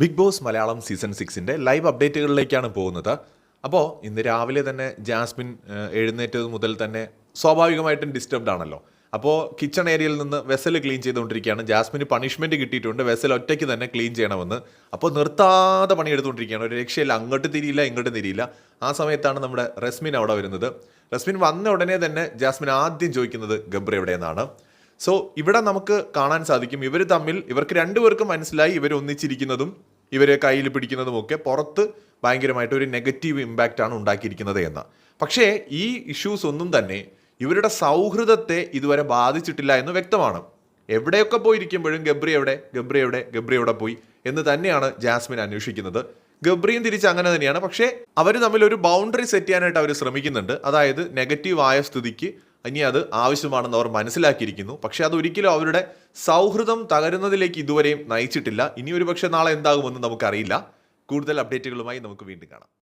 Big boss Malayalam season സിക്സിന്റെ live അപ്ഡേറ്റുകളിലേക്കാണ് പോകുന്നത്. അപ്പോൾ ഇന്ന് രാവിലെ തന്നെ ജാസ്മിൻ എഴുന്നേറ്റത് മുതൽ തന്നെ സ്വാഭാവികമായിട്ടും ഡിസ്റ്റർബ്ഡ് ആണല്ലോ. അപ്പോൾ കിച്ചൺ ഏരിയയിൽ നിന്ന് വെസൽ ക്ലീൻ ചെയ്തുകൊണ്ടിരിക്കുകയാണ്. ജാസ്മിന് പണിഷ്മെന്റ് കിട്ടിയിട്ടുണ്ട്. വെസൽ ഒറ്റയ്ക്ക് തന്നെ ക്ലീൻ ചെയ്യണമെന്ന്. അപ്പോൾ നിർത്താതെ പണിയെടുത്തുകൊണ്ടിരിക്കുകയാണ്. ഒരു രക്ഷയില്ല. അങ്ങോട്ട് തിരിയില്ല ഇങ്ങോട്ട് തിരിയില്ല. ആ സമയത്താണ് നമ്മുടെ റസ്മിൻ അവിടെ വരുന്നത്. റസ്മിൻ വന്ന ഉടനെ തന്നെ ജാസ്മിൻ ആദ്യം ചോദിക്കുന്നത് ഗബ്ര എവിടെയെന്നാണ്? സോ ഇവിടെ നമുക്ക് കാണാൻ സാധിക്കും ഇവർ തമ്മിൽ ഇവർക്ക് രണ്ടുപേർക്കും മനസ്സിലായി ഇവർ ഒന്നിച്ചിരിക്കുന്നതും ഇവരെ കയ്യിൽ പിടിക്കുന്നതും ഒക്കെ പുറത്ത് ഭയങ്കരമായിട്ട് ഒരു നെഗറ്റീവ് ഇമ്പാക്റ്റ് ആണ് ഉണ്ടാക്കിയിരിക്കുന്നത് എന്ന്. പക്ഷേ ഈ ഇഷ്യൂസ് ഒന്നും തന്നെ ഇവരുടെ സൗഹൃദത്തെ ഇതുവരെ ബാധിച്ചിട്ടില്ല എന്ന് വ്യക്തമാണ്. എവിടെയൊക്കെ പോയിരിക്കുമ്പോഴും ഗബ്രി എവിടെ ഗബ്രി എവിടെ ഗബ്രി എവിടെ പോയി എന്ന് തന്നെയാണ് ജാസ്മിൻ അന്വേഷിക്കുന്നത്. ഗബ്രിയും തിരിച്ച് അങ്ങനെ തന്നെയാണ്. പക്ഷേ അവർ തമ്മിൽ ഒരു ബൗണ്ടറി സെറ്റ് ചെയ്യാനായിട്ട് അവർ ശ്രമിക്കുന്നുണ്ട്. അതായത് നെഗറ്റീവ് ആയ സ്ഥിതിക്ക് ഇനി അത് ആവശ്യമാണെന്ന് അവർ മനസ്സിലാക്കിയിരിക്കുന്നു. പക്ഷേ അത് ഒരിക്കലും അവരുടെ സൗഹൃദം തകരുന്നതിലേക്ക് ഇതുവരെയും നയിച്ചിട്ടില്ല. ഇനി ഒരു പക്ഷേ നാളെ എന്താകുമെന്ന് നമുക്കറിയില്ല. കൂടുതൽ അപ്ഡേറ്റുകളുമായി നമുക്ക് വീണ്ടും കാണാം.